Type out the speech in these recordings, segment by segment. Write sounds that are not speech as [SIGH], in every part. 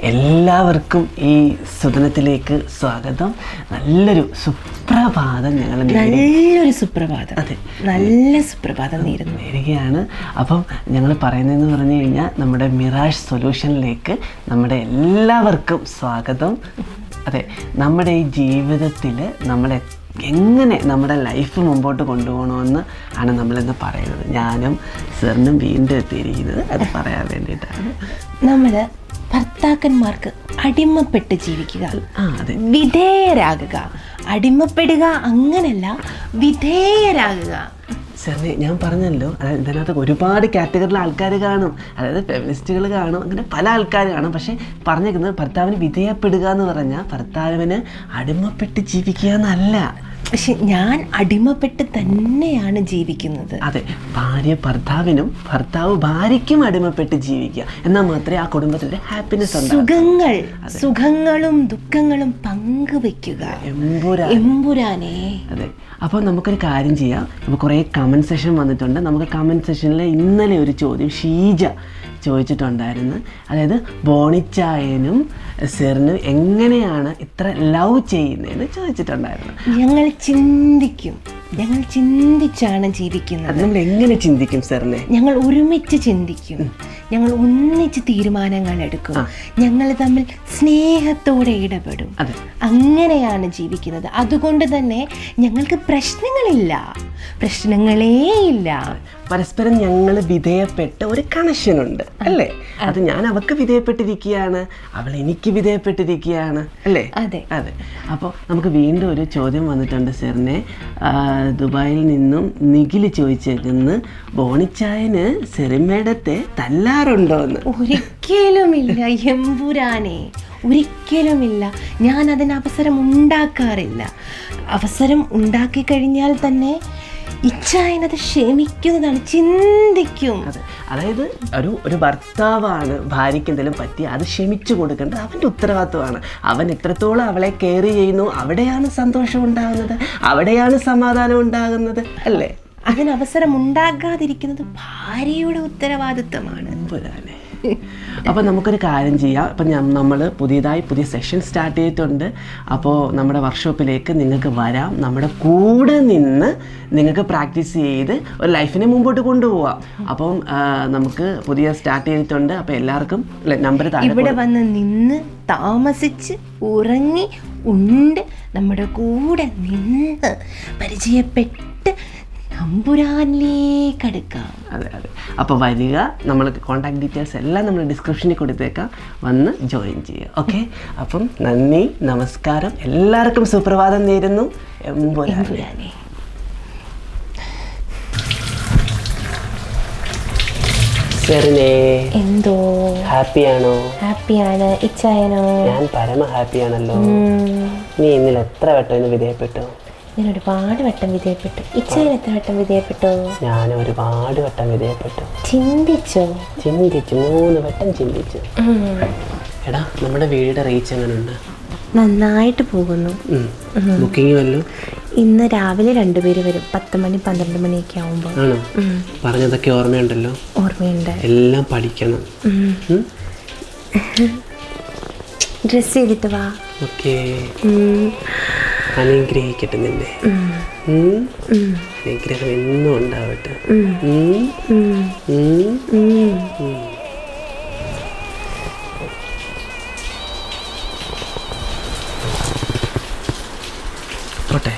എല്ലാവർക്കും ഈ സുദിനത്തിലേക്ക് സ്വാഗതം. നല്ലൊരു സുപ്രഭാതം ഞങ്ങൾ നല്ലൊരു സുപ്രഭാതം. അതെ. നല്ല സുപ്രഭാതം നേരുന്നു. നേരുകയാണ്. അപ്പം ഞങ്ങൾ പറയുന്നതെന്ന് പറഞ്ഞു കഴിഞ്ഞാൽ നമ്മുടെ മിറാഷ് സൊല്യൂഷനിലേക്ക് നമ്മുടെ എല്ലാവർക്കും സ്വാഗതം. അതെ നമ്മുടെ ഈ ജീവിതത്തിൽ നമ്മളെ എങ്ങനെ നമ്മുടെ ലൈഫ് മുമ്പോട്ട് കൊണ്ടുപോകണമെന്ന് ആണ് നമ്മളിന്ന് പറയുന്നത്. ഞാനും സാറിനും വീണ്ടും എത്തിയിരിക്കുന്നത്. അത് പറയാൻ വേണ്ടിയിട്ടാണ്. നമ്മൾ ഭർത്താക്കന്മാർക്ക് അടിമപ്പെട്ട് ജീവിക്കുക. വിധേയരാകുക. അടിമപ്പെടുക അങ്ങനല്ല വിധേയരാകുക. സാറിന് ഞാൻ പറഞ്ഞല്ലോ അതായത് ഇതിനകത്ത് ഒരുപാട് കാറ്റഗറിയിലെ ആൾക്കാർ കാണും അതായത് ഫെമിനിസ്റ്റുകൾ കാണും അങ്ങനെ പല ആൾക്കാർ കാണും. പക്ഷേ പറഞ്ഞേക്കുന്നത് ഭർത്താവിന് വിധേയപ്പെടുക എന്ന് പറഞ്ഞാൽ ഭർത്താവിന് അടിമപ്പെട്ട് ജീവിക്കുക എന്നല്ല. പക്ഷെ ഞാൻ അടിമപ്പെട്ട് തന്നെയാണ് ജീവിക്കുന്നത്. അതെ ഭാര്യ ഭർത്താവിനും ഭർത്താവ് ഭാര്യയ്ക്കും അടിമപ്പെട്ട് ജീവിക്കുക. എന്നാൽ മാത്രമേ ആ കുടുംബത്തിൽ ഹാപ്പിനെസ് സുഖങ്ങൾ സുഖങ്ങളും ദുഃഖങ്ങളും പങ്കുവെക്കുക. എമ്പുരാനെ. അതെ. അപ്പോൾ നമുക്കൊരു കാര്യം ചെയ്യാം. ഇപ്പോൾ കുറേ കമന്റ് സെഷൻ വന്നിട്ടുണ്ട്. നമുക്ക് കമന്റ് സെഷനിലെ ഇന്നലെ ഒരു ചോദ്യം ഷീജ. ചോദിച്ചിട്ടുണ്ടായിരുന്നു. അതായത് ബോണിച്ചായനും സെറിനും എങ്ങനെയാണ് ഇത്ര ലവ് ചെയ്യുന്നതെന്ന് ചോദിച്ചിട്ടുണ്ടായിരുന്നു. ഞങ്ങൾ ചിന്തിക്കും. ഞങ്ങൾ ചിന്തിച്ചാണ് ജീവിക്കുന്നത്. അത് നമ്മൾ എങ്ങനെ ചിന്തിക്കും സാറിനെ ഞങ്ങൾ ഒരുമിച്ച് ചിന്തിക്കും. ഞങ്ങൾ ഒന്നിച്ച് തീരുമാനങ്ങൾ എടുക്കും. ഞങ്ങൾ തമ്മിൽ സ്നേഹത്തോടെ ഇടപെടും. അങ്ങനെയാണ് ജീവിക്കുന്നത്. അതുകൊണ്ട് തന്നെ ഞങ്ങൾക്ക് പ്രശ്നങ്ങളില്ല. പ്രശ്നങ്ങളേ ഇല്ല പരസ്പരം ഞങ്ങൾ വിധേയപ്പെട്ട ഒരു കണക്ഷൻ ഉണ്ട് അല്ലേ? അത് ഞാൻ അവൾക്ക് വിധേയപ്പെട്ടിരിക്കുകയാണ് അവൾ എനിക്ക് വിധേയപ്പെട്ടിരിക്കുകയാണ് അല്ലേ? അതെ. അതെ. അപ്പോൾ നമുക്ക് വീണ്ടും ഒരു ചോദ്യം വന്നിട്ടുണ്ട് സെറിനെ. ദുബായിൽ നിന്നും നിഖിൽ ചോദിച്ചേക്കുന്നു ബോണിച്ചായന് സെറിമേടത്തെ തല്ലാറുണ്ടോ എന്ന് ഒരിക്കലുമില്ല എമ്പുരാനെ. ഒരിക്കലുമില്ല. ഞാൻ അതിന് അവസരം ഉണ്ടാക്കാറില്ല അവസരം ഉണ്ടാക്കി കഴിഞ്ഞാൽ തന്നെ ഇച്ഛായനത് ക്ഷമിക്കുന്നതാണ് ചിന്തിക്കും. അതെ. അതായത് ഒരു ഒരു ഭർത്താവാണ് ഭാര്യയ്ക്ക് എന്തെങ്കിലും പറ്റി അത് ക്ഷമിച്ചു കൊടുക്കേണ്ടത് അവന്റെ ഉത്തരവാദിത്വമാണ്. അവൻ എത്രത്തോളം അവളെ കെയർ ചെയ്യുന്നു അവിടെയാണ് സന്തോഷം ഉണ്ടാകുന്നത് അവിടെയാണ് സമാധാനം ഉണ്ടാകുന്നത് അല്ലേ? അതിന് അവസരം ഉണ്ടാകാതിരിക്കുന്നത് ഭാര്യയുടെ ഉത്തരവാദിത്തമാണ് പുരാനെ അപ്പോൾ നമുക്കൊരു കാര്യം ചെയ്യാം. അപ്പം നമ്മൾ പുതിയതായി പുതിയ സെഷൻ സ്റ്റാർട്ട് ചെയ്തിട്ടുണ്ട്. അപ്പോൾ നമ്മുടെ വർക്ക്ഷോപ്പിലേക്ക് നിങ്ങൾക്ക് വരാം. നമ്മുടെ കൂടെ നിന്ന് നിങ്ങൾക്ക് പ്രാക്ടീസ് ചെയ്ത് ഒരു ലൈഫിനെ മുമ്പോട്ട് കൊണ്ടുപോവാം. അപ്പം നമുക്ക് പുതിയ സ്റ്റാർട്ട് ചെയ്തിട്ടുണ്ട്. അപ്പോൾ എല്ലാവർക്കും നമ്പർ ഇവിടെ വന്ന് നിന്ന് താമസിച്ച് ഉറങ്ങി ഉണ്ട്. നമ്മുടെ കൂടെ നിന്ന് പരിചയപ്പെട്ട് നമ്പുരാനിലേക്ക് അടുക്കാം. അതെ അതെ. അപ്പോൾ വരിക നമ്മൾ കോൺടാക്ട് ഡീറ്റെയിൽസ് എല്ലാം നമ്മൾ ഡിസ്ക്രിപ്ഷനിൽ കൊടുത്തേക്കാം. വന്ന് ജോയിൻ ചെയ്യുക ഓക്കെ അപ്പം നന്ദി നമസ്കാരം. എല്ലാവർക്കും സുപ്രഭാതം നേരുന്നു. സെറിനെ എന്തോ? ഹാപ്പിയാണോ? ഹാപ്പിയാണ്. ഇച്ഛായനോ ഞാൻ പരമ ഹാപ്പിയാണല്ലോ നീ ഇന്നലെ എത്ര വട്ടം ഇന്ന് വിധേയപ്പെട്ടു? ഞാൻ ഒരുപാട് വട്ടം വിധേയപ്പെട്ടു. ഇച്ചയിൽ എത്ര വട്ടം വിധേയപ്പെട്ടു? ഞാൻ ഒരുപാട് വട്ടം വിധേയപ്പെട്ടു. ചിന്തിച്ചോ? ചിന്തിച്ചു മൂന്ന് വട്ടം ചിന്തിച്ചു. എടാ നമ്മുടെ വീട് റീച്ച് എങ്ങനെയുണ്ട് നന്നായിട്ട് പോകുന്നു. ബുക്കിംഗ് വല്ലതും? ഇന്ന് രാവിലെ രണ്ടുപേര് വരും. പത്ത് മണി പന്ത്രണ്ട് മണിയൊക്കെ ആവുമ്പോൾ ആണോ? പറഞ്ഞതൊക്കെ ഓർമ്മയുണ്ടല്ലോ? ഓർമ്മയുണ്ട്. എല്ലാം പഠിക്കണം. ഡ്രസ്സ് ഡ്രസ് ചെയ്തിട്ട് വാ. ഓക്കേ. അനുഗ്രഹിക്കട്ടെ നിന്നെ? അനുഗ്രഹം എന്നും ഉണ്ടാവട്ടെ. പോട്ടെ.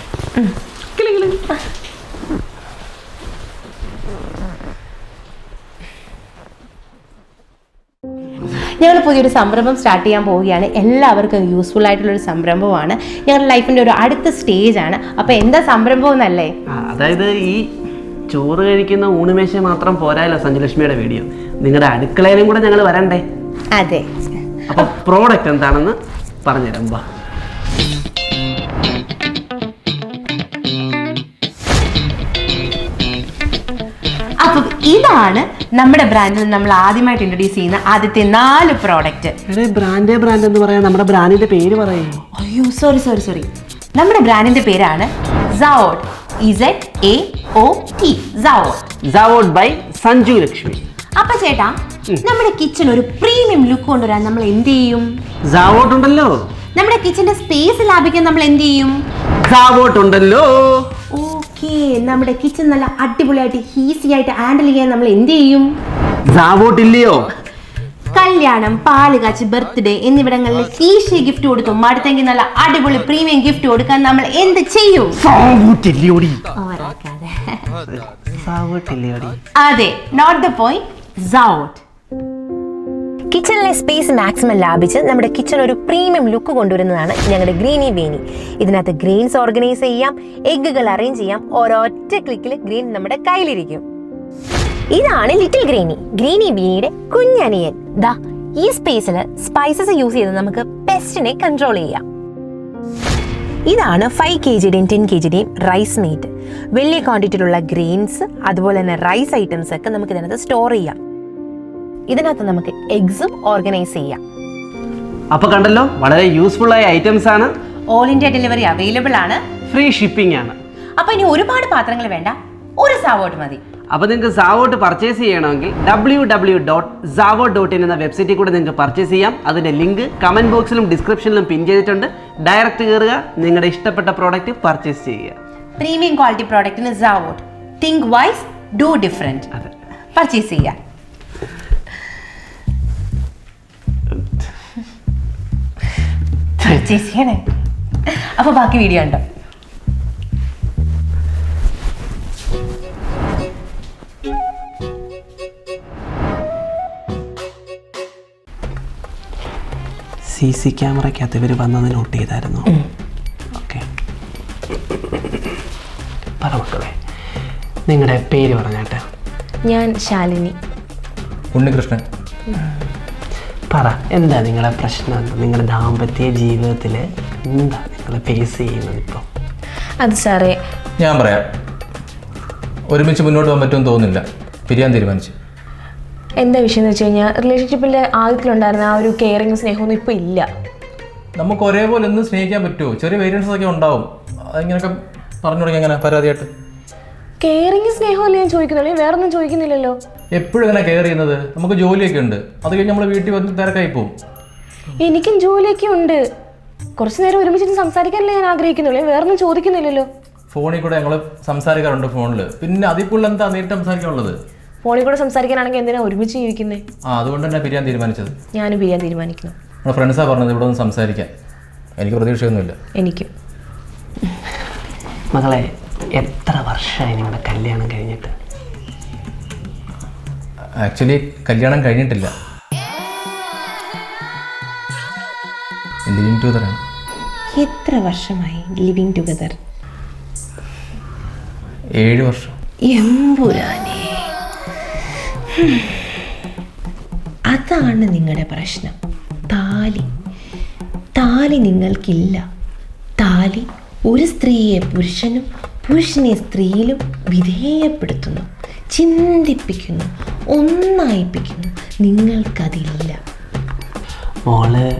ഞങ്ങൾ പുതിയൊരു സംരംഭം സ്റ്റാർട്ട് ചെയ്യാൻ പോവുകയാണ്. എല്ലാവർക്കും യൂസ്ഫുൾ ആയിട്ടുള്ള ഒരു സംരംഭമാണ്. ഞങ്ങളുടെ ലൈഫിന്റെ ഒരു അടുത്ത സ്റ്റേജ് ആണ്. അപ്പോൾ എന്താ സംരംഭം എന്നല്ലേ? അതായത് ഈ ചോറ് കഴിക്കുന്ന ഊണുമേശ മാത്രം പോരായല്ലോ സഞ്ജലക്ഷ്മിയുടെ വീഡിയോ നിങ്ങളുടെ അടുക്കളയിലും കൂടെ ഞങ്ങൾ വരണ്ടേ? അതെ. അപ്പോൾ പ്രോഡക്റ്റ് എന്താണെന്ന് പറഞ്ഞുതരാം. ഇതാണ് നമ്മുടെ ബ്രാൻഡിൽ നമ്മൾ ആദ്യമായിട്ട് ഇൻട്രൊഡ്യൂസ് ചെയ്യുന്ന ആദ്യത്തെ നാല് പ്രോഡക്റ്റ് ബ്രാൻഡ് ബ്രാൻഡേ എന്ന് പറയാൻ നമ്മുടെ ബ്രാൻഡിന്റെ പേര് പറയേ. അയ്യോ സോറി സോറി സോറി നമ്മുടെ ബ്രാൻഡിന്റെ പേരാണ് Zaot Z A O T Zaot Zaot by Sanju Lakshmi. അപ്പൊ ചേട്ടാ നമ്മുടെ കിച്ചൺ ഒരു പ്രീമിയം ലുക്ക് കൊണ്ടുവരാൻ നമ്മൾ എന്ത് ചെയ്യും? സാവോട്ട് ഉണ്ടല്ലോ. നമ്മുടെ കിച്ചന്റെ സ്പേസ് ലാഭിക്കാൻ നമ്മൾ എന്ത് ചെയ്യും? സാവോട്ട് ഉണ്ടല്ലോ. ഓക്കെ നമ്മുടെ കിച്ചൺ നല്ല അടിപൊളിയായിട്ട് ഈസി ആയിട്ട് ഹാൻഡിൽ ചെയ്യാൻ നമ്മൾ എന്ത് ചെയ്യും? ഇല്ലയോ കല്യാണം പാൽ കാച്ച് ബർത്ത്ഡേ എന്നിവിടങ്ങളിൽ ഈശി ഗിഫ്റ്റ് കൊടുക്കും അടുത്തെങ്കിൽ നല്ല അടിപൊളി പ്രീമിയം ഗിഫ്റ്റ് കൊടുക്കാൻ നമ്മൾ എന്ത് ചെയ്യും? അതെ നോട്ട് ദ പോയിന്റ് കിച്ചണിലെ സ്പേസ് മാക്സിമം ലാഭിച്ച് നമ്മുടെ കിച്ചൺ ഒരു പ്രീമിയം ലുക്ക് കൊണ്ടുവരുന്നതാണ് ഞങ്ങളുടെ ഗ്രീനി വേനി ഇതിനകത്ത് ഗ്രെയിൻസ് ഓർഗനൈസ് ചെയ്യാം എഗ്ഗുകൾ അറേഞ്ച് ചെയ്യാം ഒരൊറ്റ ക്ലിക്കിൽ ഗ്രീൻ നമ്മുടെ കയ്യിലിരിക്കും. ഇതാണ് ലിറ്റിൽ ഗ്രീനി ഗ്രീനി ബീനിയുടെ കുഞ്ഞനിയൻ. ദാ ഈ സ്പേസിൽ സ്പൈസസ് യൂസ് ചെയ്ത് നമുക്ക് പെസ്റ്റിനെ കൺട്രോൾ ചെയ്യാം. ഇതാണ് ഫൈവ് കെ ജിയുടെയും ടെൻ കെ ജിയുടെയും റൈസ് മീറ്റ് വലിയ ക്വാണ്ടിറ്റിയിലുള്ള ഗ്രെയിൻസ് അതുപോലെ തന്നെ റൈസ് ഐറ്റംസ് ഒക്കെ നമുക്ക് ഇതിനകത്ത് സ്റ്റോർ ചെയ്യാം. ഇതിനകത്ത് നമുക്ക് എഗ്സും ഓർഗനൈസ് ചെയ്യാം. അപ്പൊ കണ്ടല്ലോ വളരെ യൂസ്ഫുൾ ആയ ഐറ്റംസ് ആണ്. ഓൾ ഇന്ത്യ ഡെലിവറി അവൈലബിൾ ആണ്. ഫ്രീ ഷിപ്പിംഗ് ആണ്. അപ്പൊ ഇനി ഒരുപാട് പാത്രങ്ങൾ വേണ്ട. ഒരു സാവോട്ട് മതി. അപ്പോൾ നിങ്ങൾക്ക് സാവോട്ട് പർച്ചേസ് ചെയ്യണമെങ്കിൽ W W dot Zaot dot in എന്ന വെബ്സൈറ്റിൽ കൂടെ നിങ്ങൾക്ക് പർച്ചേസ് ചെയ്യാം. അതിന്റെ ലിങ്ക് കമന്റ് ബോക്സിലും ഡിസ്ക്രിപ്ഷനിലും പിൻ ചെയ്തിട്ടുണ്ട്. ഡയറക്റ്റ് കയറുക നിങ്ങളുടെ ഇഷ്ടപ്പെട്ട പ്രോഡക്റ്റ് പർച്ചേസ് ചെയ്യുക. Premium quality പ്രോഡക്റ്റിന് Zaot think wise do different അതെ. പർച്ചേസ് ചെയ്യാം അപ്പൊ ബാക്കി വീഡിയോ ഉണ്ടോ സി സി ക്യാമറയ്ക്കകത്ത് ഇവർ വന്നത് നോട്ട് ചെയ്തായിരുന്നു. ഓക്കെ പറ മക്കളെ നിങ്ങളുടെ പേര് പറഞ്ഞാട്ടെ? ഞാൻ ശാലിനി. ഉണ്ണികൃഷ്ണൻ. പറ. എന്താ നിങ്ങളെ പ്രശ്നം? എന്താ നിങ്ങളുടെ ദാമ്പത്യ ജീവിതത്തിൽ എന്താ നിങ്ങൾ ഫേസ് ചെയ്യുന്നത് ഇപ്പോൾ അത് സാറേ. ഞാൻ പറയാം. ഒരുമിച്ച് മുന്നോട്ട് പോകാൻ പറ്റുമെന്ന് തോന്നുന്നില്ല. പിരിയാൻ തീരുമാനിച്ചു. എന്താ വിഷയം എന്ന് വെച്ച് കഴിഞ്ഞാൽ റിലേഷൻഷിപ്പിന്റെ ആദ്യത്തിലുണ്ടായിരുന്ന ആ ഒരു കെയറിങ് സ്നേഹമൊന്നും ഇപ്പോൾ ഇല്ല. നമുക്ക് ഒരേപോലെ ഒന്നും സ്നേഹിക്കാൻ പറ്റുമോ? ചെറിയ വേരിയൻസ് ഒക്കെ ഉണ്ടാവും. അതെങ്ങനെയൊക്കെ പറഞ്ഞു തുടങ്ങി എങ്ങനെ പരാതിയായിട്ട്. കെയറിങ് സ്നേഹമല്ലേ ഞാൻ ചോദിക്കുന്നുള്ളൂ? വേറൊന്നും ചോദിക്കുന്നില്ലല്ലോ. എപ്പോഴും ഇങ്ങനെ കെയർ ചെയ്യുന്നത്? നമുക്ക് ജോലിയൊക്കെ ഉണ്ട്. അത് കഴിഞ്ഞ് നമ്മൾ വീട്ടിൽ വന്ന് തിരക്കായി പോകും എനിക്കും ജോലിയൊക്കെ ഉണ്ട്. കുറച്ച് നേരം ഒരുമിച്ച് സംസാരിക്കാനല്ലേ ഞാൻ ആഗ്രഹിക്കുന്നുള്ളൂ. വേറെ ഒന്നും ചോദിക്കുന്നില്ലല്ലോ. ഫോണിൽ കൂടെ ഞങ്ങൾ സംസാരിക്കാറുണ്ട് ഫോണിൽ. പിന്നെ അതിൽ കൂടുതൽ എന്താ നേരിട്ട് സംസാരിക്കാനുള്ളത്? ഫോണിൽ കൂടെ സംസാരിക്കാനാണെങ്കിൽ എന്തിനാ ഒരുമിച്ച് ജീവിക്കുന്നത് ആ അതുകൊണ്ട് തന്നെ പിരിയാൻ തീരുമാനിച്ചത്. ഞാൻ പിരിയാൻ തീരുമാനിക്കുന്നു. നമ്മുടെ ഫ്രണ്ട്സാ പറഞ്ഞത് ഇവിടെ ഒന്ന് സംസാരിക്കാൻ. എനിക്ക് പ്രതീക്ഷയൊന്നുമില്ല. എനിക്ക്. മകളെ എത്ര വർഷമായി നിങ്ങളുടെ കല്യാണം കഴിഞ്ഞിട്ട്? ആക്ച്വലി കല്യാണം കഴിഞ്ഞിട്ടില്ല. ലിവിങ് ടുഗദറാണ് എത്ര വർഷമായി ലിവിങ് ടുഗദർ ഏഴ് വർഷം. എമ്പുരാനെ. അതാണ് നിങ്ങളുടെ പ്രശ്നം. താലി. താലി നിങ്ങൾക്കില്ല. താലി ഒരു സ്ത്രീയെ പുരുഷനും പുരുഷനെ സ്ത്രീയിലും വിധേയപ്പെടുത്തുന്നു. ചിന്തിപ്പിക്കുന്നു ഒന്നായിപ്പിക്കുന്നു. നിങ്ങൾക്കതില്ല. മോൾ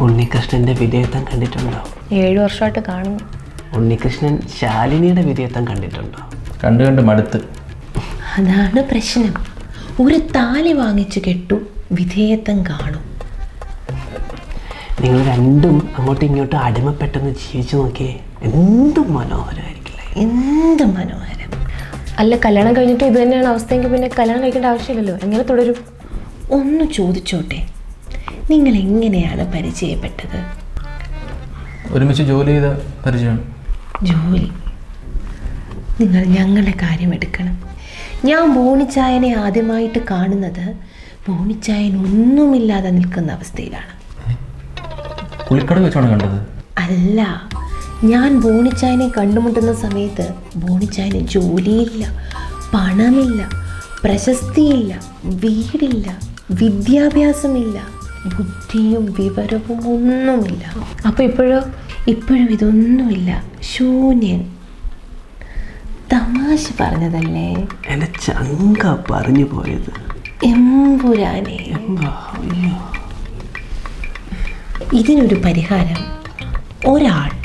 ഉണ്ണികൃഷ്ണന്റെ വിധേയത്വം കണ്ടിട്ടുണ്ടോ? ഏഴ് വർഷമായിട്ട് കാണുന്നു. ഉണ്ണികൃഷ്ണൻ ശാലിനിയുടെ വിധേയത്വം കണ്ടിട്ടുണ്ടോ? കണ്ടു കണ്ട് മടുത്ത്. അതാണ് പ്രശ്നം. ഒരു താലി വാങ്ങിച്ചു കെട്ടു വിധേയത്വം കാണും. നിങ്ങൾ രണ്ടും അങ്ങോട്ടും ഇങ്ങോട്ടും അടിമപ്പെട്ടൊന്ന് ജീവിച്ചു നോക്കിയേ എന്തും മനോഹരമായിരിക്കില്ല? എന്ത് മനോഹരം. അല്ല കല്യാണം കഴിഞ്ഞിട്ട് ഇത് തന്നെയാണ് അവസ്ഥയെങ്കിൽ പിന്നെ കല്യാണം കഴിക്കേണ്ട ആവശ്യമില്ലല്ലോ. എങ്ങനെ തുടരും? ഒന്ന് ചോദിച്ചോട്ടെ. നിങ്ങൾ എങ്ങനെയാണ് പരിചയപ്പെട്ടത്? ഒരുമിച്ച് ജോലി ചെയ്ത പരിചയം ജോലി. നിങ്ങൾ ഞങ്ങളുടെ കാര്യം എടുക്കണം. ഞാൻ ബോണിച്ചായനെ ആദ്യമായിട്ട് കാണുന്നത് ബോണിച്ചായൻ ഒന്നുമില്ലാതെ നിൽക്കുന്ന അവസ്ഥയിലാണ്. കണ്ടത്. അല്ല ഞാൻ ബോണിച്ചായനെ കണ്ടുമുട്ടുന്ന സമയത്ത് ബോണിച്ചായന് ജോലിയില്ല പണമില്ല പ്രശസ്തിയില്ല വീടില്ല വിദ്യാഭ്യാസമില്ല ബുദ്ധിയും വിവരവും ഒന്നുമില്ല. അപ്പോൾ ഇപ്പോഴോ? ഇപ്പോഴും ഇതൊന്നുമില്ല. ശൂന്യൻ. തമാശ പറഞ്ഞതല്ലേ? എന്നെ ചങ്ക പറഞ്ഞു പോയത്. എമ്പുരാനെ. ഇതിനൊരു പരിഹാരം. ഒരാൾ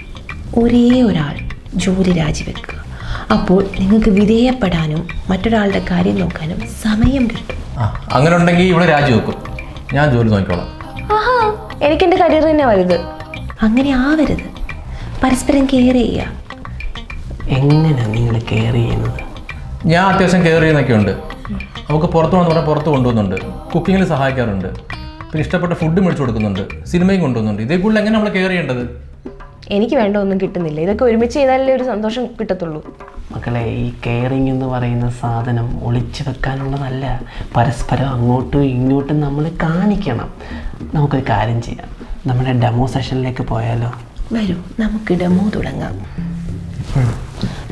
ഒരേ ഒരാൾ ജോലി രാജിവെക്കുക. അപ്പോൾ നിങ്ങൾക്ക് വിധേയപ്പെടാനും മറ്റൊരാളുടെ കാര്യം നോക്കാനും സമയം കിട്ടും. ആ അങ്ങനെ ഉണ്ടെങ്കിൽ ഇവിടെ രാജിവെക്കും ഞാൻ ജോലി നോക്കിക്കോളാം. ആഹാ എനിക്ക് എന്റെ കരിയർ തന്നെ വലുത്. അങ്ങനെ ആവരുത്. പരസ്പരം കെയർ ചെയ്യുക. എങ്ങനെയാണ് നിങ്ങൾ കെയർ ചെയ്യുന്നത്? ഞാൻ അത്യാവശ്യം കെയർ ചെയ്യുന്നൊക്കെ ഉണ്ട്. നമുക്ക് പുറത്തു വന്ന് പറഞ്ഞാൽ പുറത്ത് കൊണ്ടുപോകുന്നുണ്ട് കുക്കിങ്ങിൽ സഹായിക്കാറുണ്ട്. പിന്നെ ഇഷ്ടപ്പെട്ട ഫുഡ് മേടിച്ചു കൊടുക്കുന്നുണ്ട്. സിനിമയും കൊണ്ടുപോകുന്നുണ്ട് ഇതേ കൂടുതൽ എങ്ങനെ നമ്മൾ കെയർ ചെയ്യേണ്ടത്? എനിക്ക് വേണ്ട ഒന്നും കിട്ടുന്നില്ല. ഇതൊക്കെ ഒരുമിച്ച് ചെയ്താലേ ഒരു സന്തോഷം കിട്ടത്തുള്ളൂ. മക്കളെ ഈ കെയറിങ് എന്ന് പറയുന്ന സാധനം ഒളിച്ചു വെക്കാനുള്ളതല്ല. പരസ്പരം അങ്ങോട്ടും ഇങ്ങോട്ടും നമ്മൾ കാണിക്കണം. നമുക്കൊരു കാര്യം ചെയ്യാം. നമ്മുടെ ഡെമോ സെഷനിലേക്ക് പോയാലോ? വരൂ നമുക്ക് ഡെമോ തുടങ്ങാം.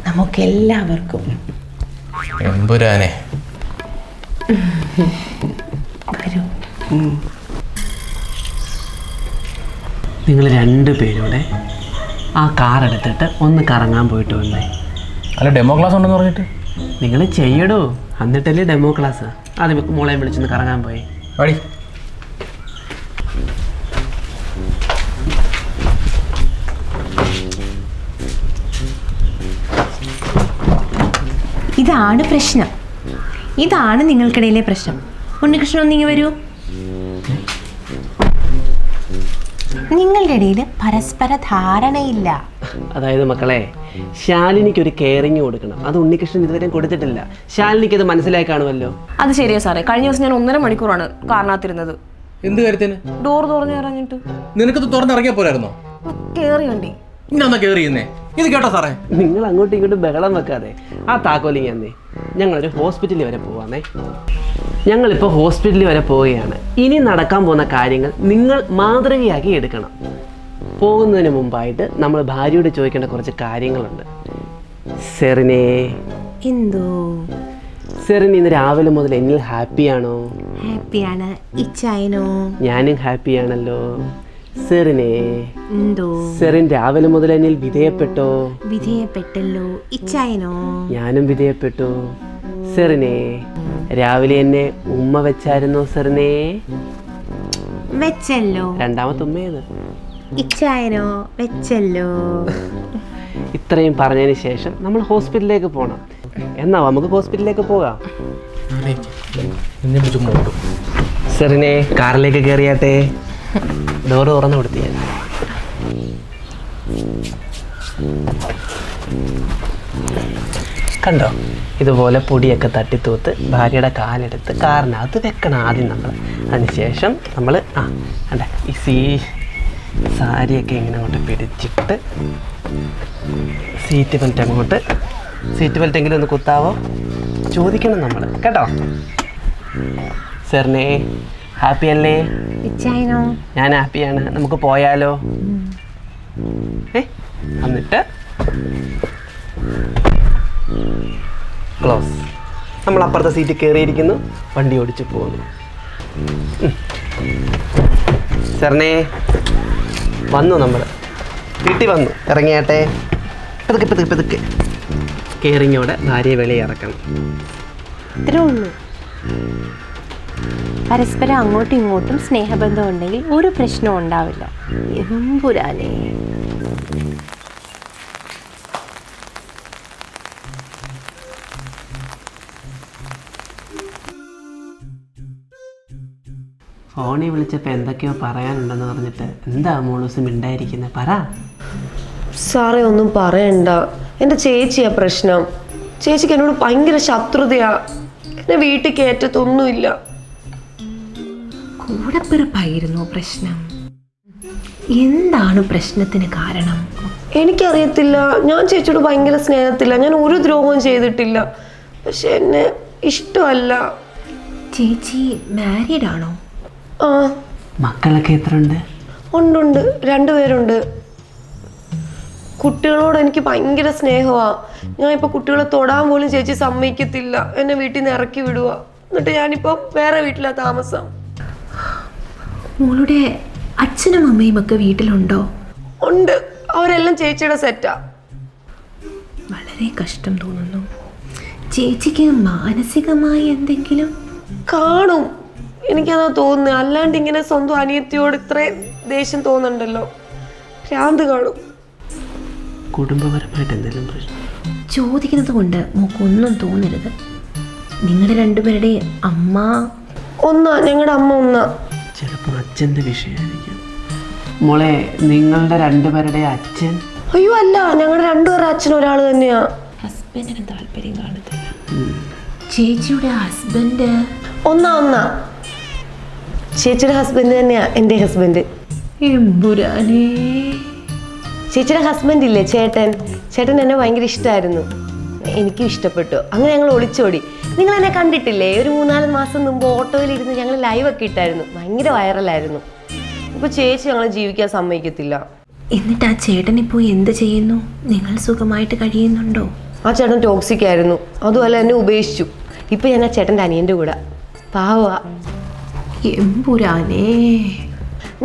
നമുക്കെല്ലാവർക്കും. എമ്പുരാനെ. വരൂ. നിങ്ങൾ രണ്ട് പേരൂടെ ആ കാർ എടുത്തിട്ട് ഒന്ന് കറങ്ങാൻ പോയിട്ട് വന്നേ. അല്ല ഡെമോ ക്ലാസ് ഉണ്ടെന്ന് പറഞ്ഞിട്ട്? നിങ്ങൾ ചെയ്യടോ. എന്നിട്ടല്ലേ ഡെമോ ക്ലാസ് അത് മോളെയും വിളിച്ചൊന്ന് കറങ്ങാൻ പോയി. വഴി ഇതാണ് പ്രശ്നം. ഇതാണ് നിങ്ങൾക്കിടയിലെ പ്രശ്നം. ഉണ്ണികൃഷ്ണൻ ഒന്നിങ്ങി വരൂ. നിങ്ങളുടെ ഇടയിൽ പരസ്പര ധാരണയില്ല. അതായത് മക്കളെ ശാലിനിക്ക് ഒരു കെയറിങ് കൊടുക്കണം. അത് ഉണ്ണികൃഷ്ണൻ ഇതുവരെ കൊടുത്തിട്ടില്ല. ശാലിനിക്ക് അത് മനസ്സിലായി കാണുമല്ലോ? അത് ശരിയാ സാറേ. കഴിഞ്ഞ ദിവസം ഞാൻ ഒന്നര മണിക്കൂറാണ് കാരണത്തിരുന്നത് എന്ത് കാര്യത്തിന്? ഡോർ തുറന്നു ഇറങ്ങിട്ട് നിനക്കത് തുറന്നിറങ്ങിയാ പോലായിരുന്നോ കയറി വണ്ടി ഇങ്ങനെ കേറിയുന്നേ ഇത് കേട്ടോ സാറേ. നിങ്ങൾ അങ്ങോട്ടും ഇങ്ങോട്ടും ബഹളം വെക്കാതെ. ആ താക്കോലിങ് എന്നേ ഞങ്ങളൊരു ഹോസ്പിറ്റലിൽ വരെ പോവാന്നേ. ഞങ്ങളിപ്പോൾ ഹോസ്പിറ്റലിൽ വരെ പോവുകയാണ്. ഇനി നടക്കാൻ പോകുന്ന കാര്യങ്ങൾ നിങ്ങൾ മാതൃകയാക്കി എടുക്കണം. പോകുന്നതിന് മുമ്പായിട്ട് നമ്മൾ ഭാര്യയോട് ചോദിക്കേണ്ട കുറച്ച് കാര്യങ്ങളുണ്ട്. സെറിനെ. എന്തോ? സെറിൻ ഇന്ന് രാവിലെ മുതൽ എന്നിൽ ഹാപ്പിയാണോ? ഹാപ്പിയാണ്. ഇച്ചായനോ ഞാനും ഹാപ്പിയാണല്ലോ. സെറിനെ എന്തോ? സെറിൻ രാവിലെ മുതൽ എന്നിൽ വിധേയപ്പെട്ടോ? വിധേയപ്പെട്ടല്ലോ. ഇച്ചായനോ? ഞാനും വിധേയപ്പെട്ടു. സെറിനെ രാവിലെ എന്നെ ഉമ്മ വെച്ചായിരുന്നോ സെറിനെ? വെച്ചല്ലോ. രണ്ടാമത്തെ ഉമ്മയത്? ഇച്ചായനോ? വെച്ചല്ലോ. ഇത്രയും പറഞ്ഞതിന് ശേഷം നമ്മൾ ഹോസ്പിറ്റലിലേക്ക് പോണം. എന്നാ നമുക്ക് ഹോസ്പിറ്റലിലേക്ക് പോകാം. സെറിനെ കാറിലേക്ക് കയറിയാട്ടെ? ഡോറ് തുറന്നു കൊടുത്തിയ കണ്ടോ? ഇതുപോലെ പൊടിയൊക്കെ തട്ടിത്തൂത്ത് ഭാര്യയുടെ കാലെടുത്ത് കാറിനകത്ത് വെക്കണം ആദ്യം നമ്മൾ. അതിനുശേഷം നമ്മൾ ആ അല്ല ഈ സീ സാരിയൊക്കെ ഇങ്ങനെ അങ്ങോട്ട് പിടിച്ചിട്ട് സീറ്റ് ബെൽറ്റ് അങ്ങോട്ട് സീറ്റ് ബെൽറ്റ് എങ്കിലും ഒന്ന് കുത്താവോ? ചോദിക്കണം നമ്മൾ. കേട്ടോ? സാറിനെ ഹാപ്പി അല്ലേ? ഞാൻ ഹാപ്പിയാണ്. നമുക്ക് പോയാലോ? ഏ എന്നിട്ട് ക്ലോസ് നമ്മൾ അപ്പുറത്തെ സീറ്റ് കയറിയിരിക്കുന്നു. വണ്ടി ഓടിച്ചു പോകുന്നു സാറിനെ വന്നു നമ്മൾ വീട്ടിൽ വന്നു. ഇറങ്ങിയാട്ടെ. പതുക്കെ പതുക്കെ പതുക്കെ. കയറിങ്ങോടെ ഭാര്യയെ വെളിയിൽ ഇറക്കണം ഇത്രേ ഉള്ളൂ. പരസ്പരം അങ്ങോട്ടും ഇങ്ങോട്ടും സ്നേഹബന്ധം ഉണ്ടെങ്കിൽ ഒരു പ്രശ്നവും ഉണ്ടാവില്ല. എമ്പുരാനെ ഫോണിൽ വിളിച്ചപ്പോൾ എന്തൊക്കെയോ പറയാനുണ്ടെന്ന് പറഞ്ഞിട്ട് എന്താ മോളൂസ് മിണ്ടായിരിക്കുന്നത് പറ. സാറേ ഒന്നും പറയണ്ട. എന്റെ ചേച്ചിയാ പ്രശ്നം. ചേച്ചിക്ക് എന്നോട് ഭയങ്കര ശത്രുതയാ. എന്നെ വീട്ടിൽ കയറ്റത്തൊന്നുമില്ല. കൂടപ്പിറപ്പായിരുന്നു പ്രശ്നം. എന്താണ് പ്രശ്നത്തിന് കാരണം? എനിക്കറിയത്തില്ല. ഞാൻ ചേച്ചിയോട് ഭയങ്കര സ്നേഹത്തില്ല. ഞാൻ ഒരു ദ്രോഹവും ചെയ്തിട്ടില്ല. പക്ഷെ എന്നെ ഇഷ്ടമല്ല. ചേച്ചി മാരീഡ് ആണോ? ആ. മക്കളൊക്കെ എത്ര ഉണ്ട് ഉണ്ടുണ്ട് രണ്ടുപേരുണ്ട് കുട്ടികളോട് എനിക്ക് ഭയങ്കര സ്നേഹമാ ഞാൻ ഇപ്പൊ കുട്ടികളെ തൊടാൻ പോലും ചേച്ചി സമ്മതിക്കത്തില്ല. എന്നെ വീട്ടിൽ നിന്ന് ഇറക്കി വിടുക എന്നിട്ട് ഞാനിപ്പോ വേറെ വീട്ടിലാ താമസം. മോളുടെ അച്ഛനും അമ്മയും ഒക്കെ വീട്ടിലുണ്ടോ? ഉണ്ട്. അവരെല്ലാം ചേച്ചിയുടെ സെറ്റാ വളരെ കഷ്ടം തോന്നുന്നു. ചേച്ചിക്ക് മാനസികമായി എന്തെങ്കിലും? കാണും. എനിക്കതാ തോന്നുന്നു. അല്ലാണ്ട് ഇങ്ങനെ സ്വന്തം അനിയത്തിയോട് ഇത്രയും ദേഷ്യം തോന്നുന്നുണ്ടല്ലോ. ഭ്രാന്ത് കാണും. കുടുംബപരമായിട്ട് എന്തെങ്കിലും പ്രശ്നം? ചോദിക്കുന്നത് കൊണ്ട് മോക്കൊന്നും തോന്നരുത്. നിങ്ങളുടെ രണ്ടുപേരുടെ അമ്മ ഒന്നാ. ഞങ്ങളുടെ അമ്മ ഒന്നാ. ചിലപ്പോൾ അച്ഛന്റെ വിഷയമായിരിക്കും. മോളെ നിങ്ങളുടെ രണ്ടുപേരുടെ അച്ഛൻ? അയ്യോ അല്ല ഞങ്ങളുടെ രണ്ടുപേരുടെ അച്ഛൻ ഒരാൾ തന്നെയാ. ഹസ്ബൻഡിന് താല്പര്യം കാണത്തില്ല. ചേച്ചിയുടെ ഹസ്ബൻഡ്? ഒന്നാ ഒന്നാ. ചേച്ചിയുടെ ഹസ്ബൻഡ് തന്നെയാ എന്റെ ഹസ്ബൻഡ്. എമ്പുരാനേ. ചേച്ചിയുടെ ഹസ്ബൻഡ് ഇല്ലേ ചേട്ടൻ? ചേട്ടൻ എന്നെ ഭയങ്കര ഇഷ്ടമായിരുന്നു എനിക്കും ഇഷ്ടപ്പെട്ടു. അങ്ങനെ ഞങ്ങൾ ഒളിച്ചോടി. നിങ്ങൾ എന്നെ കണ്ടിട്ടില്ലേ? ഒരു മൂന്നാൽ മാസം മുമ്പ് ഓട്ടോയിലിരുന്ന് ഞങ്ങൾ ലൈവ് ഒക്കെ ഇട്ടായിരുന്നു. ഭയങ്കര വൈറലായിരുന്നു ഇപ്പൊ ചേച്ചി ഞങ്ങളെ ജീവിക്കാൻ സമ്മതിക്കത്തില്ല. എന്നിട്ട് ആ ചേട്ടൻ ഇപ്പോൾ എന്ത് ചെയ്യുന്നു? നിങ്ങൾ സുഖമായിട്ട് കഴിയുന്നുണ്ടോ? ആ ചേട്ടൻ ടോക്സിക് ആയിരുന്നു. അതുപോലെ എന്നെ ഉപേക്ഷിച്ചു. ഇപ്പൊ ഞാൻ ആ ചേട്ടന്റെ അനിയന്റെ കൂടെ. പാവാ. എമ്പുരാനേ.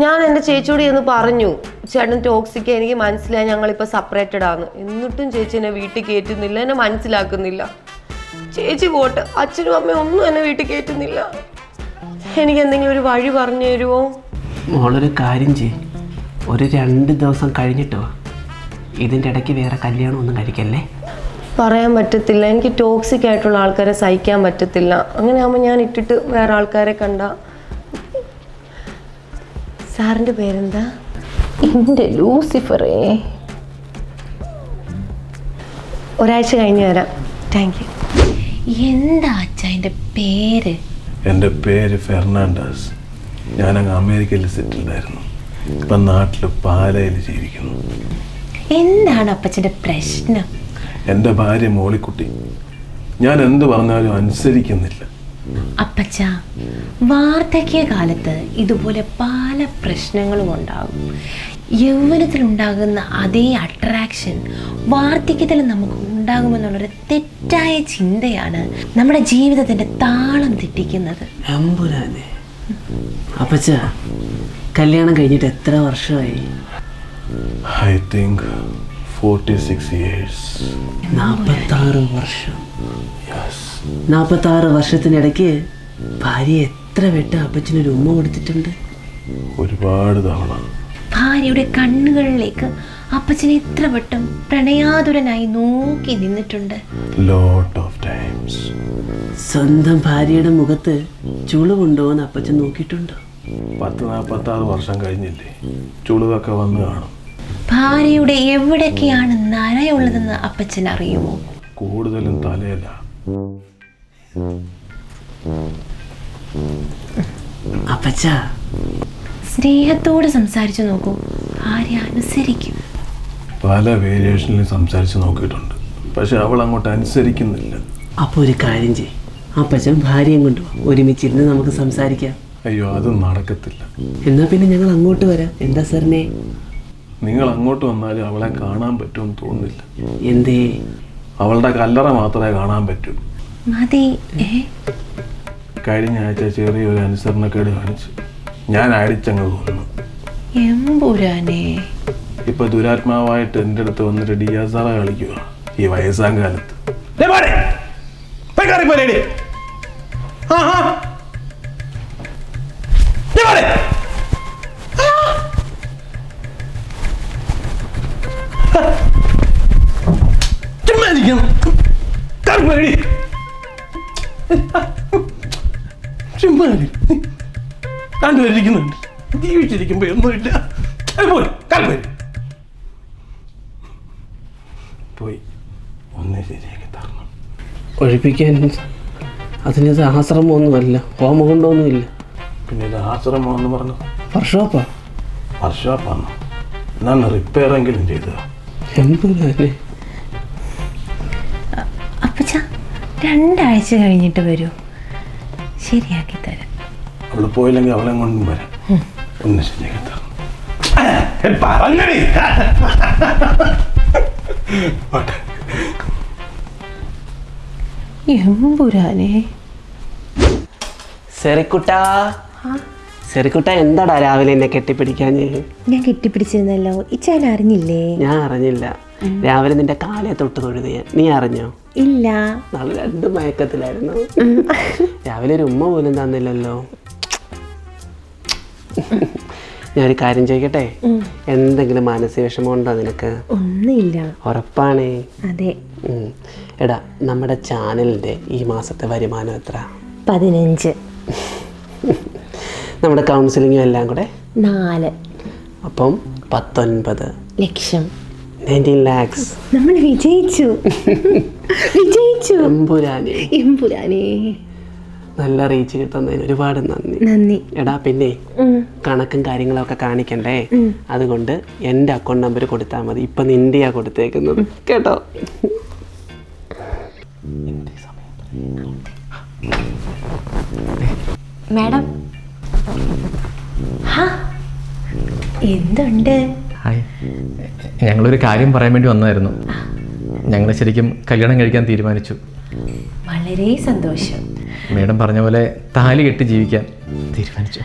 ഞാൻ എന്റെ ചേച്ചിയോട് ചെന്ന് പറഞ്ഞു ചേട്ടൻ ടോക്സിക് എനിക്ക് മനസ്സിലായി ഞങ്ങളിപ്പോൾ സെപ്പറേറ്റഡ് ആണ് എന്നിട്ടും ചേച്ചി എന്നെ വീട്ടിൽ കയറ്റുന്നില്ല എന്നെ മനസ്സിലാക്കുന്നില്ല. ചേച്ചി പോട്ട് അച്ഛനും അമ്മയും ഒന്നും എന്നെ വീട്ടിൽ കയറ്റുന്നില്ല എനിക്ക് എന്തെങ്കിലും ഒരു വഴി പറഞ്ഞു തരുമോ മോളൊരു കാര്യം ചെയ് ഒരു രണ്ട് ദിവസം കഴിഞ്ഞിട്ടോ? ഇതിന്റെ ഇടയ്ക്ക് വേറെ കല്യാണം ഒന്നും കഴിക്കല്ലേ? പറയാൻ പറ്റത്തില്ല. എനിക്ക് ടോക്സിക് ആയിട്ടുള്ള ആൾക്കാരെ സഹിക്കാൻ പറ്റത്തില്ല. അങ്ങനെ ആകുമ്പോൾ ഞാൻ ഇട്ടിട്ട് വേറെ ആൾക്കാരെ കണ്ട. സാറിന്റെ പേരെന്താ? എന്റെ ലൂസിഫറേ. ഒരാഴ്ച കഴിഞ്ഞ് വരാം. താങ്ക് യു എന്താ അച്ഛ എന്റെ പേര്? എന്റെ പേര് ഫെർണാണ്ടസ്. ഞാനങ്ങ് അമേരിക്കയിൽ സെറ്റിൽഡായിരുന്നു. ഇപ്പം നാട്ടിൽ പാലയിൽ ജീവിക്കുന്നു. എന്താണ് അപ്പച്ചന്റെ പ്രശ്നം? എന്റെ ഭാര്യ മോളിക്കുട്ടി. ഞാൻ എന്ത് പറഞ്ഞാലും അനുസരിക്കുന്നില്ല. അപ്പച്ച വാർദ്ധക്യകാലത്ത് ഇതുപോലെ പല പ്രശ്നങ്ങളും ഉണ്ടാകും. യൗവനത്തിലുണ്ടാകുന്ന അതേ അട്രാക്ഷൻ വാർദ്ധക്യത്തിൽ നമുക്ക് ഉണ്ടാകുമെന്നുള്ളൊരു തെറ്റായ ചിന്തയാണ് നമ്മുടെ ജീവിതത്തിന്റെ താളം തെറ്റിക്കുന്നത്. അപ്പച്ച കല്യാണം കഴിഞ്ഞിട്ട് എത്ര വർഷമായി? I think forty six years നാൽപ്പത്താറ് വർഷം നാൽപ്പത്താറ് വർഷത്തിനിടയ്ക്ക് ഭാര്യ എത്ര വെട്ട അപ്പച്ചനൊരു ഉമ്മ കൊടുത്തിട്ടുണ്ട്? ഒരുപാട് തവണ. ഭാര്യയുടെ കണ്ണുകളിലേക്ക് അപ്പച്ചൻ എത്ര വട്ടം പ്രണയാതുരനായി നോക്കി നിന്നിട്ടുണ്ട്. ലോട്ട് ഓഫ് ടൈംസ് സ്വന്തം ഭാര്യയുടെ മുഖത്ത് ചുളിവുണ്ടോ എന്ന് അപ്പച്ചൻ നോക്കിയിട്ടുണ്ടോ? പത്ത് നാൽപ്പത്താറ് വർഷം കഴിഞ്ഞില്ലേ. ചുളിവൊക്കെ വന്ന് കാണും. ഭാര്യയുടെ എവിടെയൊക്കെയാണ് നരയുള്ളതെന്ന് അപ്പച്ചൻ അറിയുമോ? കൂടുതലും തലയല്ല അപ്പച്ച സ്നേഹത്തോട് സംസാരിച്ചു നോക്കൂ. ഭാര്യ അനുസരിക്കും. പല വേരിയേഷനിലും സംസാരിച്ച് നോക്കിയിട്ടുണ്ട്. പക്ഷെ അവൾ അങ്ങോട്ട് അനുസരിക്കുന്നില്ല. അപ്പോൾ ഒരു കാര്യം ചെയ് അപ്പച്ചൻ ഭാര്യയും കൊണ്ട് ഒരുമിച്ചിരുന്ന് നമുക്ക് സംസാരിക്കാം. അയ്യോ അത് നടക്കത്തില്ല. എന്നാ പിന്നെ ഞങ്ങൾ അങ്ങോട്ട് വരാം. എന്താ സാറിനെ? നിങ്ങൾ അങ്ങോട്ട് വന്നാലും അവളെ കാണാൻ പറ്റുമെന്ന് തോന്നുന്നില്ല. എന്തേ? അവളുടെ കല്ലറ മാത്രമേ കാണാൻ പറ്റൂ. മതി. കഴിഞ്ഞ ആഴ്ച ചെറിയൊരു അനുസരണക്കേട് കാണിച്ചു. ഞാൻ അടിച്ചങ്ങ് തോന്നുന്നു എമ്പുരാനെ. ഇപ്പൊ ദുരാത്മാവായിട്ട് എന്റെ അടുത്ത് വന്നിട്ട് ഡിയാസാറ കളിക്കുക ഈ വയസ്സാം കാലത്ത്. രണ്ടുപേരിക്കുന്നുണ്ട് ജീവിച്ചിരിക്കുമ്പോ ഒന്നുമില്ല പോയി കാൽപോയി പോയി. ഒന്ന് ശരിയാക്കി തരണം. ഒഴിപ്പിക്കാൻ അതിനത് ആശ്രമമൊന്നുമല്ല ഹോമകുണ്ടൊന്നുമില്ല പിന്നെ ഇത് ആശ്രമം എന്ന് പറഞ്ഞു? വർഷോപ്പാ വർഷോപ്പാണ് ഞാൻ റിപ്പയർ എങ്കിലും ചെയ്തു എമ്പുരാനെ അപ്പച്ച രണ്ടാഴ്ച കഴിഞ്ഞിട്ട് വരൂ. ശരിയാക്കി തരാം. അവൾ പോയില്ലെങ്കിൽ അവളെ കൊണ്ടും വരാം. ഒന്ന് ശരിയാക്കി തരാം. പറഞ്ഞടി. എമ്പുരാനെ. സെറിക്കുട്ടാ. സെറിക്കുട്ട എന്താടാ രാവിലെ എന്നെ കെട്ടിപ്പിടിക്കാഞ്ഞ്? ഞാൻ കെട്ടിപ്പിടിച്ചിരുന്നല്ലോ. ഇച്ചാൻ അറിഞ്ഞില്ലേ? ഞാൻ അറിഞ്ഞില്ല. രാവിലെ നിന്റെ കാലെ തൊട്ട് തൊഴുത്. നീ അറിഞ്ഞോ? ഇല്ല. നാളെ രണ്ട് മയക്കത്തിലായിരുന്നു. രാവിലെ ഒരു ഉമ്മ പോലും തന്നില്ലല്ലോ. ഞാനൊരു കാര്യം ചോദിക്കട്ടെ? എന്തെങ്കിലും മാനസിക വിഷമം ഉണ്ടോ നിനക്ക്? ഒന്നുമില്ല. ഉറപ്പാണേ. അതെ. എടാ നമ്മുടെ ചാനലിന്റെ ഈ മാസത്തെ വരുമാനം എത്ര? പതിനഞ്ച്. നമ്മുടെ കൗൺസിലിങ്ങും എല്ലാം കൂടെ? നാല്. അപ്പം പത്തൊൻപത്. ലക്ഷം. നയന്റീൻ ലാക്സ് നമ്മൾ വിജയിച്ചു. വിജയിച്ചു. എമ്പുരാനെ. എമ്പുരാനെ. നല്ല റീച്ച് കിട്ടുന്നതിന് ഒരുപാട് നന്ദി. നന്ദി. എടാ പിന്നെ കണക്കും കാര്യങ്ങളൊക്കെ കാണിക്കണ്ടേ? അതുകൊണ്ട് എന്റെ അക്കൗണ്ട് നമ്പർ കൊടുത്താൽ മതി. ഇപ്പൊ നിന്റെയാ കൊടുത്തേക്കുന്നത്. കേട്ടോ? മാഡം. എന്തുണ്ട്? ഹായ്. ഞങ്ങളൊരു കാര്യം പറയാൻ വേണ്ടി വന്നായിരുന്നു. ഞങ്ങൾ ശരിക്കും കല്യാണം കഴിക്കാൻ തീരുമാനിച്ചു. വളരെ സന്തോഷം. മേഡം പറഞ്ഞ പോലെ താലി കെട്ടി ജീവിക്കാൻ തീരുമാനിച്ചു.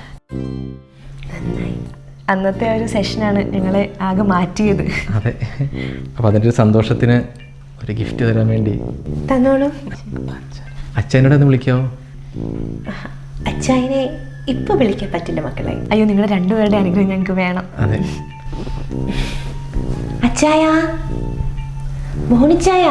അന്നത്തെ ഒരു സെഷനാണ് ഞങ്ങളെ ആകെ മാറ്റിയത്. അതെ. അപ്പോൾ അതിന്റെ ഒരു സന്തോഷത്തിന് ഒരു ഗിഫ്റ്റ് തരാൻ വേണ്ടി. തന്നോളൂ. അച്ഛനോട് ഒന്ന് വിളിക്കാവോ അച്ചായനെ ഇപ്പൊ വിളിക്കാൻ പറ്റില്ല മക്കളെ. അയ്യോ നിങ്ങളുടെ രണ്ടുപേരുടെ അനുഗ്രഹം ഞങ്ങൾക്ക് വേണം. അതെ. അച്ചായ? മോണിച്ചായ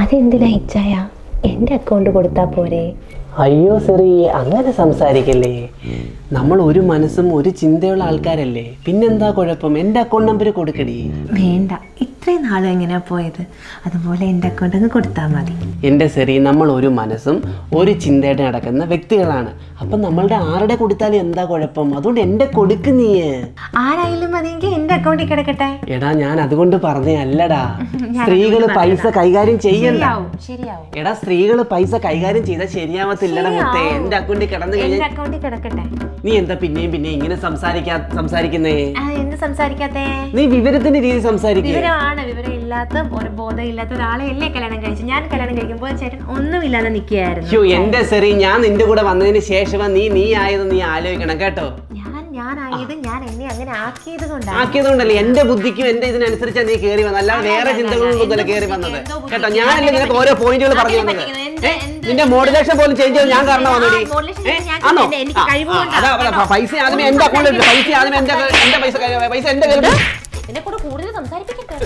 അതെന്തിനാ ഇച്ചായ? എന്റെ അക്കൗണ്ട് കൊടുത്താ പോരെ? അയ്യോ സെറി അങ്ങനെ സംസാരിക്കല്ലേ? നമ്മൾ ഒരു മനസ്സും ഒരു ചിന്തയുള്ള ആൾക്കാരല്ലേ? പിന്നെന്താ കുഴപ്പം? എന്റെ അക്കൗണ്ട് നമ്പർ കൊടുക്കടി. വേണ്ട. ഇത്രയും നാളും എങ്ങനെയാ പോയത്? അതുപോലെ എന്റെ അക്കൗണ്ട് അങ്ങ് കൊടുത്താൽ മതി. എന്റെ ശരി നമ്മൾ ഒരു മനസ്സും ഒരു ചിന്തയുടെ നടക്കുന്ന വ്യക്തികളാണ്. അപ്പം നമ്മളുടെ ആരുടെ കൊടുത്താലും എന്താ കുഴപ്പം? അതുകൊണ്ട് എന്റെ കൊടുക്ക് ആരായാലും മതിയെങ്കിൽ എന്റെ അക്കൗണ്ടിൽ കിടക്കട്ടെ. എടാ ഞാൻ അതുകൊണ്ട് പറഞ്ഞേ അല്ലടാ [LAUGHS] സ്ത്രീകൾ പൈസ കൈകാര്യം ചെയ്യണ്ട. ശരിയാവും എടാ സ്ത്രീകൾ പൈസ കൈകാര്യം ചെയ്താൽ ശരിയാവത്തില്ലടാ മുത്തേ. എന്റെ അക്കൗണ്ടിൽ കിടന്നു എന്റെ കഴിഞ്ഞാൽ അക്കൗണ്ടിൽ കിടക്കട്ടെ. നീ എന്താ പിന്നെയും പിന്നെയും ഇങ്ങനെ സംസാരിക്കാ സംസാരിക്കുന്നേ? ആ, എന്ത് സംസാരിക്കാത്തേ? നീ വിവരത്തിന്റെ രീതി സംസാരിക്കുക വിവരമാണ്. വിവരം ഇല്ലാത്ത ഒരു ബോധമില്ലാത്ത ഒരാളെ അല്ലേ കല്യാണം കഴിച്ചു ഞാൻ കല്യാണം കഴിക്കുമ്പോൾ ചേട്ടൻ ഒന്നുമില്ലാതെ നിൽക്കുകയായിരുന്നു. അയ്യോ എന്റെ സെറി ഞാൻ നിന്റെ കൂടെ വന്നതിന് ശേഷം നീ നീ ആയത് നീ ആലോചിക്കണം കേട്ടോ? ഞാൻ ഞാനായത് ഞാൻ എന്നെ അങ്ങനെ ആക്കിയത് കൊണ്ടാണ് ആക്കിയതുകൊണ്ടല്ലേ എന്റെ ബുദ്ധിക്കും എന്റെ ഇതിനനുസരിച്ചാ നീ കയറി വന്നത്. അല്ലാതെ വേറെ ചിന്തകളൊന്നും കയറി വന്നത്. കേട്ടോ ഞാനല്ലേ നിനക്ക് ഓരോ പോയിന്റുകൾ പറഞ്ഞു തന്നത്? നിന്റെ മോഡുലേഷൻ പോലും ചേഞ്ച് ചെയ്ത് ഞാൻ കാരണം വന്നടി. ആണോ. അതാ, പൈസ ആദ്യമേ എന്റെ അക്കൗണ്ടിൽ പൈസ ആദ്യമേ എന്റെ എന്റെ പൈസ പൈസ എന്റെ കയ്യിൽ എന്നെ കൂടെ കൂടുതൽ സംസാരിപ്പിക്കട്ടെ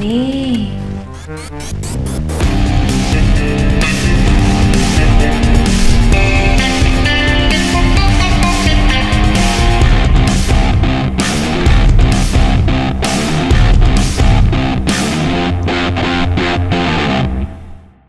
എന്തോ,